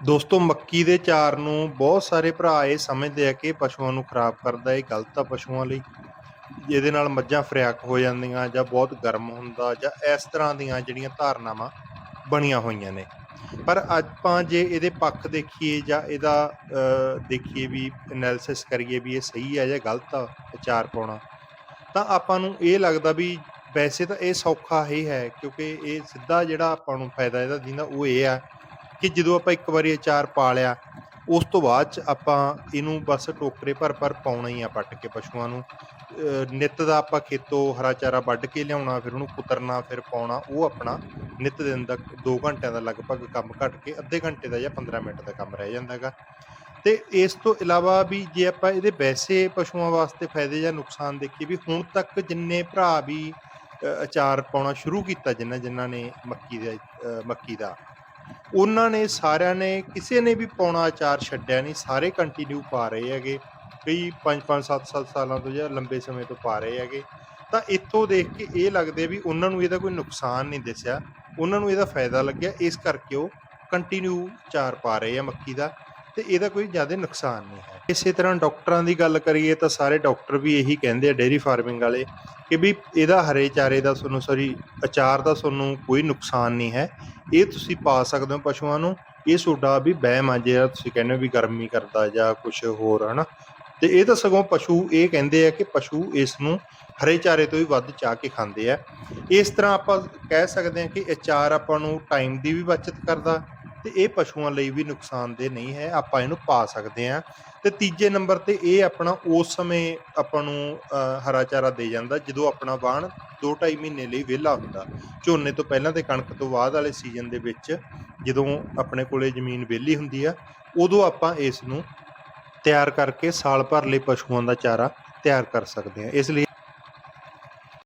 ਦੋਸਤੋ, ਮੱਕੀ ਦੇ ਚਾਰ ਨੂੰ ਬਹੁਤ ਸਾਰੇ ਭਰਾ ਇਹ ਸਮਝਦੇ ਆ ਕਿ ਪਸ਼ੂਆਂ ਨੂੰ ਖਰਾਬ ਕਰਦਾ ਇਹ ਗਲਤ ਆ ਪਸ਼ੂਆਂ ਲਈ। ਇਹਦੇ ਨਾਲ ਮੱਝਾਂ ਫਰਿਆਕ ਹੋ ਜਾਂਦੀਆਂ ਜਾਂ ਬਹੁਤ ਗਰਮ ਹੁੰਦਾ ਜਾਂ ਇਸ ਤਰ੍ਹਾਂ ਦੀਆਂ ਜਿਹੜੀਆਂ ਧਾਰਨਾਵਾਂ ਬਣੀਆਂ ਹੋਈਆਂ ਨੇ। ਪਰ ਆਪਾਂ ਜੇ ਇਹਦੇ ਪੱਖ ਦੇਖੀਏ ਜਾਂ ਇਹਦਾ ਦੇਖੀਏ ਵੀ ਐਨਾਲਿਸਿਸ ਕਰੀਏ ਵੀ ਇਹ ਸਹੀ ਹੈ ਜਾਂ ਗਲਤ ਆ ਅਚਾਰ ਪਾਉਣਾ, ਤਾਂ ਆਪਾਂ ਨੂੰ ਇਹ ਲੱਗਦਾ ਵੀ ਵੈਸੇ ਤਾਂ ਇਹ ਸੌਖਾ ਹੀ ਹੈ ਕਿਉਂਕਿ ਇਹ ਸਿੱਧਾ ਜਿਹੜਾ ਆਪਾਂ ਨੂੰ ਫਾਇਦਾ ਇਹਦਾ ਦਿੰਦਾ ਉਹ ਇਹ ਆ ਕਿ ਜਦੋਂ ਆਪਾਂ ਇੱਕ ਵਾਰੀ ਅਚਾਰ ਪਾ ਲਿਆ, ਉਸ ਤੋਂ ਬਾਅਦ ਚ ਆਪਾਂ ਇਹਨੂੰ ਬਸ ਟੋਕਰੇ ਭਰ ਭਰ ਪਾਉਣਾ ਹੀ ਆ ਪੱਟ ਕੇ ਪਸ਼ੂਆਂ ਨੂੰ। ਨਿੱਤ ਦਾ ਆਪਾਂ ਖੇਤੋਂ ਹਰਾ ਚਾਰਾ ਵੱਢ ਕੇ ਲਿਆਉਣਾ, ਫਿਰ ਉਹਨੂੰ ਕੁਤਰਨਾ, ਫਿਰ ਪਾਉਣਾ, ਉਹ ਆਪਣਾ ਨਿੱਤ ਦਿਨ ਦਾ 2 ਘੰਟਿਆਂ ਦਾ ਲਗਭਗ ਕੰਮ ਘੱਟ ਕੇ ਅੱਧੇ ਘੰਟੇ ਦਾ ਜਾਂ 15 ਮਿੰਟ ਦਾ ਕੰਮ ਰਹਿ ਜਾਂਦਾ ਹੈਗਾ। ਤੇ ਇਸ ਤੋਂ ਇਲਾਵਾ ਵੀ ਜੇ ਆਪਾਂ ਇਹਦੇ ਵੈਸੇ ਪਸ਼ੂਆਂ ਵਾਸਤੇ ਫਾਇਦੇ ਜਾਂ ਨੁਕਸਾਨ ਦੇਖੀਏ ਵੀ ਹੁਣ ਤੱਕ ਜਿੰਨੇ ਭਰਾ ਵੀ ਅਚਾਰ ਪਾਉਣਾ ਸ਼ੁਰੂ ਕੀਤਾ ਜਿਨ੍ਹਾਂ ਜਿਨ੍ਹਾਂ ਨੇ ਮੱਕੀ ਦੇ ਮੱਕੀ ਦਾ ਉਹਨਾਂ ਨੇ ਸਾਰਿਆਂ ਨੇ, ਕਿਸੇ ਨੇ ਵੀ ਪਾਉਣਾ ਅਚਾਰ ਛੱਡਿਆ ਨਹੀਂ, ਸਾਰੇ ਕੰਟੀਨਿਊ ਪਾ ਰਹੇ ਹੈਗੇ। ਕਈ 5 5 7 7 ਸਾਲਾਂ ਤੋਂ ਜਾਂ ਲੰਬੇ ਸਮੇਂ ਤੋਂ ਪਾ ਰਹੇ ਹੈਗੇ। ਤਾਂ ਇੱਥੋਂ ਦੇਖ ਕੇ ਇਹ ਲੱਗਦੇ ਵੀ ਉਹਨਾਂ ਨੂੰ ਇਹਦਾ ਕੋਈ ਨੁਕਸਾਨ ਨਹੀਂ ਦਿਸਿਆ। ਉਹਨਾਂ ਨੂੰ ਇਹਦਾ ਫਾਇਦਾ ਲੱਗਿਆ। ਇਸ ਕਰਕੇ ਉਹ ਕੰਟੀਨਿਊ ਚਾਰ ਪਾ ਰਹੇ ਆ ਮੱਕੀ ਦਾ। ਤੇ ਇਹਦਾ ਕੋਈ ਜ਼ਿਆਦਾ ਨੁਕਸਾਨ ਨਹੀਂ ਹੈ। ਇਸੇ ਤਰ੍ਹਾਂ ਡਾਕਟਰਾਂ ਦੀ ਗੱਲ ਕਰੀਏ ਤਾਂ ਸਾਰੇ ਡਾਕਟਰ ਵੀ ਇਹੀ ਕਹਿੰਦੇ ਆ ਡੇਅਰੀ ਫਾਰਮਿੰਗ ਵਾਲੇ ਕਿ ਵੀ ਇਹਦਾ ਹਰੇ ਚਾਰੇ ਦਾ ਤੁਹਾਨੂੰ ਸੌਰੀ ਅਚਾਰ ਦਾ ਤੁਹਾਨੂੰ ਕੋਈ ਨੁਕਸਾਨ ਨਹੀਂ ਹੈ। ਇਹ ਤੁਸੀਂ ਪਾ ਸਕਦੇ ਹੋ ਪਸ਼ੂਆਂ ਨੂੰ, ਇਹ ਤੁਹਾਡਾ ਵੀ ਵਹਿਮ ਆ ਜਿਹੜਾ ਤੁਸੀਂ ਕਹਿੰਦੇ ਹੋ ਵੀ ਗਰਮੀ ਕਰਦਾ ਜਾਂ ਕੁਝ ਹੋਰ, ਹਨਾ। ਤੇ ਇਹ ਤਾਂ ਸਗੋਂ ਪਸ਼ੂ ਇਹ ਕਹਿੰਦੇ ਆ ਕਿ ਪਸ਼ੂ ਇਸ ਨੂੰ ਹਰੇ ਚਾਰੇ ਤੋਂ ਵੀ ਵੱਧ ਚਾਹ ਕੇ ਖਾਂਦੇ ਆ। ਇਸ ਤਰ੍ਹਾਂ ਆਪਾਂ ਕਹਿ ਸਕਦੇ ਹਾਂ ਕਿ ਅਚਾਰ ਆਪਾਂ ਨੂੰ ਟਾਈਮ ਦੀ ਵੀ ਬਚਤ ਕਰਦਾ ਤੇ ਇਹ ਪਸ਼ੂਆਂ ਲਈ ਵੀ ਨੁਕਸਾਨਦੇ ਨਹੀਂ ਹੈ, ਆਪਾਂ ਇਹਨੂੰ ਪਾ ਸਕਦੇ ਹਾਂ। ਤੇ ਤੀਜੇ ਨੰਬਰ ਤੇ ਇਹ ਆਪਣਾ ਉਸ ਸਮੇਂ ਆਪਾਂ ਨੂੰ ਹਰਾ ਚਾਰਾ ਦੇ ਜਾਂਦਾ, ਜਦੋਂ ਆਪਣਾ ਵਾਹਣ 2.5 ਮਹੀਨੇ ਲਈ ਵਿਹਲਾ ਹੁੰਦਾ। ਝੋਨੇ ਤੋਂ ਪਹਿਲਾਂ ਤੇ ਕਣਕ ਤੋਂ ਬਾਅਦ ਵਾਲੇ ਸੀਜ਼ਨ ਦੇ ਵਿੱਚ ਜਦੋਂ ਆਪਣੇ ਕੋਲੇ ਜ਼ਮੀਨ ਵਿਹਲੀ ਹੁੰਦੀ ਆ, ਉਦੋਂ ਆਪਾਂ ਇਸ ਨੂੰ ਤਿਆਰ ਕਰਕੇ ਸਾਲ ਭਰ ਲਈ ਪਸ਼ੂਆਂ ਦਾ ਚਾਰਾ ਤਿਆਰ ਕਰ ਸਕਦੇ ਹਾਂ। ਇਸ ਲਈ